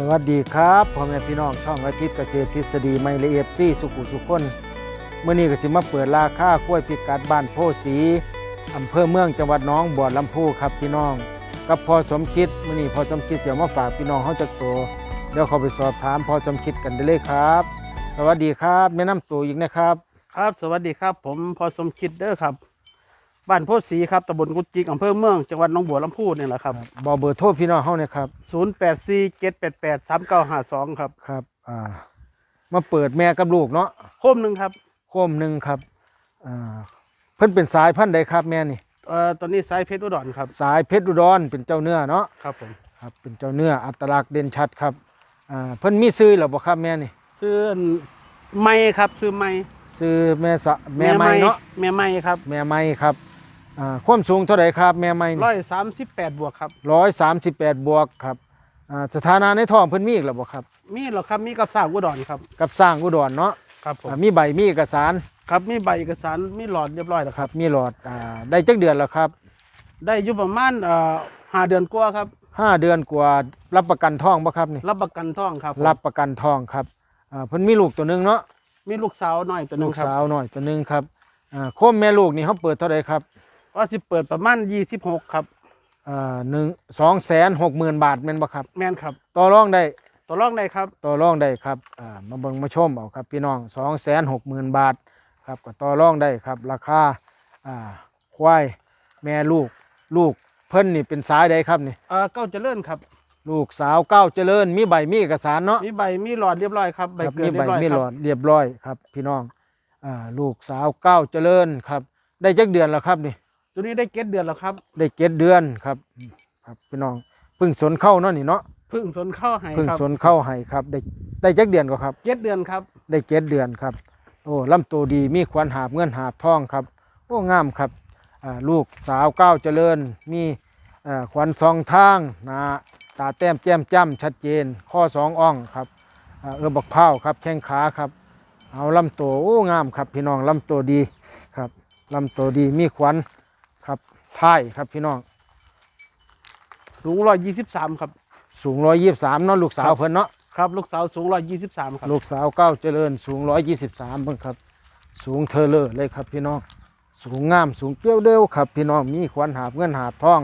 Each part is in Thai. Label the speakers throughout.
Speaker 1: สวัสดีครับพ่อแม่พี่น้องช่องอาทิตย์เกษตรทฤษฎีไม่ละเอียดซี่สุขุสุขคนเมื่อนี้ก็สิมาเปิดราคากล้วยพิกัดบ้านโพสีอำเภอเมืองจังหวัดน้องบัวลำพูครับพี่น้อง กับพอสมคิดเมื่อนี้พอสมคิดเสียมาฝากพี่น้องเขาจากตัวเดี๋ยวเขาไปสอบถามพอสมคิดกันได้เลยครับ สวัสดีครับแนะนำตัวอีกนะครับ
Speaker 2: ครับ สวัสดีครับ ผมพอสมคิดเด้อครับ บ้านโพธิ์ศรีครับตำบลกุดจิกอำเภอเมืองจังหวัดหนองบัวลำพูนี่แหละครับ
Speaker 1: บอกเบอร์โทรพี่น้องเขาเนี่ยครับ
Speaker 2: 0 8 4 7 8 8 3 9 5 2ครับ
Speaker 1: ครับอ่ามาเปิดแม่กับลูกเนาะ
Speaker 2: โคมหนึ่งครับ
Speaker 1: โคมหนึ่งครับอ่าเพิ่นเป็นสายพันธุ์ใดครับแม่นี่
Speaker 2: เอ่อตอนนี้สายเพชรอุดรครับ
Speaker 1: สายเพชรอุดรเป็นเจ้าเนื้อเนาะ
Speaker 2: ครับผม
Speaker 1: ครับเป็นเจ้าเนื้ออัตลักษณ์เด่นชัดครับอ่าเพิ่นมีซื้อหรือบ่ครับแม่นี่
Speaker 2: ซื้อไม้ครับซื้อไม้
Speaker 1: ซื้อแม่สะแม่ไม้เนาะ
Speaker 2: แม่ไม้ครับ
Speaker 1: แม่ไม้ครับ อ่าความสูงเท่าไหร่ครับแม่ไม้
Speaker 2: ร้อยสามสิบแปดบวกครับ
Speaker 1: ร้อยสามสิบแปดบวกครับอ่าสถานะในท้องเพิ่นมีอีกหรือบ่ครับ
Speaker 2: มีเหรอครับมีกับสร้างอุดรครับ
Speaker 1: กับสร้างอุดรเนาะ
Speaker 2: ครับผม
Speaker 1: อ่ามีใบมีเอกสาร
Speaker 2: ครับมีใบเอกสารมีหลอดเรียบร้อยแล้ว
Speaker 1: ค
Speaker 2: ค
Speaker 1: รั
Speaker 2: รั
Speaker 1: บบมีหลอดอ่าได้จักเดือนแล้วครับ
Speaker 2: ได้อยู่ประมาณเอ่อห้าเดือนกว่าครับ
Speaker 1: ห้าเดือนกว่ารับประกันท้องบ่ครับนี่
Speaker 2: รับประกันท้องครับผม
Speaker 1: รับประกันท้องครับอ่าเพิ่นมีลูกตัวหนึงเนาะ
Speaker 2: มีลูกสาวหน่อยตัวหนึ
Speaker 1: ลู
Speaker 2: ง
Speaker 1: ก
Speaker 2: ครับ
Speaker 1: สาวหน่อยตัวหนึงครับอ่าโคมแม่ลูกนี่เขาเปิดเท่าไหร่ครับ
Speaker 2: ว่าสิเปิดประมาณยี่สิบหกครับ
Speaker 1: อ่าหนึ่งสองแสนหกหมื่นบาทแม่นบ่ครับ
Speaker 2: แม่นครับ
Speaker 1: ต่อรองได้
Speaker 2: ตัวรองได้ครับ
Speaker 1: ต่อรองได้ครับ อ่า มาเบิ่งมาชมเอาครับพี่น้องสองแสนหกหมื่นบาทครับ ก็ต่อรองได้ครับ ราคา อ่า ควายแม่ลูก ลูกเพิ่นนี่เป็นสายใดครับนี่
Speaker 2: เอ่อเก้าเจริญครับ
Speaker 1: ลูกสาวเก้าเจริญ มีใบมีเอกสารเนาะ
Speaker 2: มีใบมีหลอดเรียบร้อยครับ ใบ
Speaker 1: ครับ
Speaker 2: เกิ
Speaker 1: มี
Speaker 2: ด
Speaker 1: ใบ
Speaker 2: เรียบร้อย
Speaker 1: มี
Speaker 2: ค
Speaker 1: หล
Speaker 2: รั
Speaker 1: อบดเรียบร้อยครับ พี่น้องอ่าลูกสาวเก้าเจริญครับ ได้จักเดือนแล้วครับนี่
Speaker 2: ตัวนี้ได้เก็ดเดือนแล้วครับ
Speaker 1: ได้เจ็ดเดือนครับ ครับพี่น้องเพึ่งสนเข้าเนาะนี่เนาะ
Speaker 2: เพึ่งสนเข้าให้
Speaker 1: เพึ่ง
Speaker 2: ครับ
Speaker 1: สนเข้าให้ครับ ได้ได้จักเดือนก็ครับ
Speaker 2: เก็ดเดือนครับ
Speaker 1: ได้เจ็ดเดือนครับ โอ้ลำตัวดีมีขวัญหาบเงินหาบทองครับ โอ้งามครับอ่าลูกสาวก้าวเจริญ มีอ่าขวัญสองทางหนาตาแต้มแจ่มจ้ำชัดเจน ข้อสองอ่องครับอ่าเออบักเผาครับแข้งขาครับ เอาลำตัวโอ้งามครับ พี่น้องลำตัวดีครับลำตัวดีมีขวัญครับ ท้ายครับพี่น้อง
Speaker 2: สูงร้อยยี่สิบสามครับ
Speaker 1: สูงร้อยยี่สามเนาะลูกสาวเพิ่นเนาะ
Speaker 2: ครับ ลูกสาวสูงร้อยยี่สิบสามครับ
Speaker 1: ลูกสาวก้าวเจริญสูงร้อยยี่สิบสามเพิ่นครับ สูงเทอเลอร์เลยครับพี่น้อง สูงงามสูงเกี้ยวเดียวครับ พี่น้องมีขวัญหาบเงินหาบทอง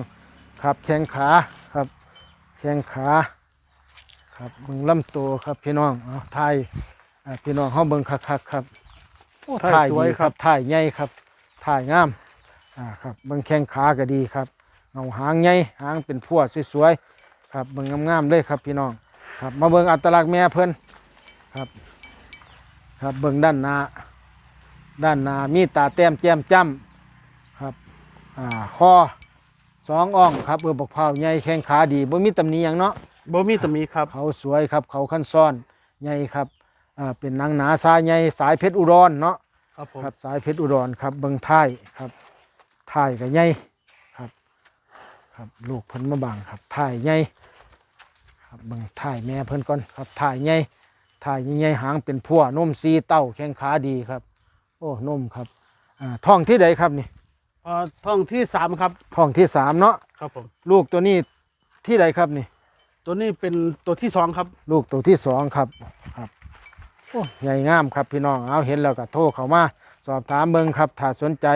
Speaker 1: ครับแข้งขาครับแข้งขาครับเบิ่งลำตัวครับพี่น้องเอาไทยอ่าพี่น้องเฮาเบิ่งคักๆครับโอ้
Speaker 2: ถ่าย
Speaker 1: ถ่าย
Speaker 2: ส
Speaker 1: ดี
Speaker 2: วย
Speaker 1: ค
Speaker 2: ค
Speaker 1: รั
Speaker 2: รั
Speaker 1: บบถ่ายใหญ่ครับถ่ายงาม อ่าครับเบิ่งแข้งขาก็ดีครับเงาหางใหญ่หางเป็นพวดสวยๆครับเบิ่งงามๆเลยครับพี่น้องครับมาเบิ่งอัตลักษณ์แม่เพิ่นครับครับเบิ่งด้านหน้าด้านหน้ามีตาแต้มแจ่มจ้ำครับอ่าคอสองอ่องครับเออบักเผาใหญ่แข้งขาดีบ่มีตำหนิหยังเนาะ
Speaker 2: บ่มีตำหนิครับ
Speaker 1: เขาสวยครับเขาขั้นซ้อนใหญ่ครับอ่าเป็นหนังหนาสายใหญ่สายเพชรอุดรเนาะ
Speaker 2: ครับผม
Speaker 1: ครับสายเพชรอุดรครับเบิ่งท้ายครับ ท้ายก็ใหญ่ครับ ครับลูกเพิ่นมาบางครับท้ายใหญ่ครับเบิ่งท้ายแม่เพิ่นก่อนครับท้ายใหญ่ท้ายใหญ่ๆหางเป็นพัวนมสีเต้าแข้งขาดีครับ โอ้นมครับอ่าท้องที่ใดครับนี่
Speaker 2: เอ่อท้องที่สามครับ
Speaker 1: ท้องที่สามเนาะ
Speaker 2: ครับผม
Speaker 1: ลูกตัวนี้ที่ใดครับนี่
Speaker 2: ตัวนี้เป็นตัวที่สองครับ
Speaker 1: ลูกตัวที่สองครับครับโอ้ใหญ่งามครับพี่น้องเอาเห็นแล้วก็โทรเข้ามา สอบถามเบิ่งครับถ้าสนใจ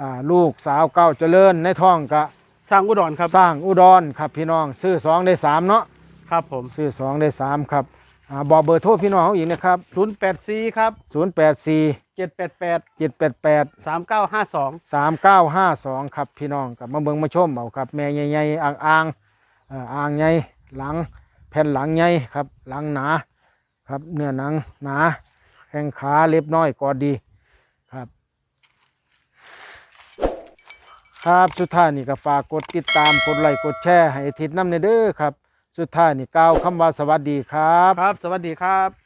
Speaker 1: อ่าลูกสาวเก้าเจริญในท้องก็
Speaker 2: สร้างอุดรครับ
Speaker 1: สร้างอุดรครับพี่น้องซื้อสองได้สามเนาะ
Speaker 2: ครับผม
Speaker 1: ซื้อสองได้สามครับอ่าบอกเบอร์โทรพี่น้องเขาอีกนะครับ
Speaker 2: ศูนย์แปดสี่ครับ
Speaker 1: ศูนย์แปดสี่
Speaker 2: เจ็ดแปดแปด
Speaker 1: เจ็ดแปดแปด
Speaker 2: สามเก้าห้าสอง
Speaker 1: สามเก้าห้าสองครับพี่น้องกับมาเบิ่งมาชมเอาครับ แม่ใหญ่ๆอ่างอ่างๆเอ่ออ่างใหญ่หลังแผ่นหลังใหญ่ครับ หลังหนาครับเนื้อหนังหนาแข้งขาเล็บน้อยกอดดีครับ ครับสุดท้ายนี่ก็ฝากกดติดตามกดไลค์กดแชร์ให้ทิศน้ำในเด้อครับ สุดท้ายนี่กล่าวคำว่าสวัสดีครับ
Speaker 2: ครับ สวัสดีครับ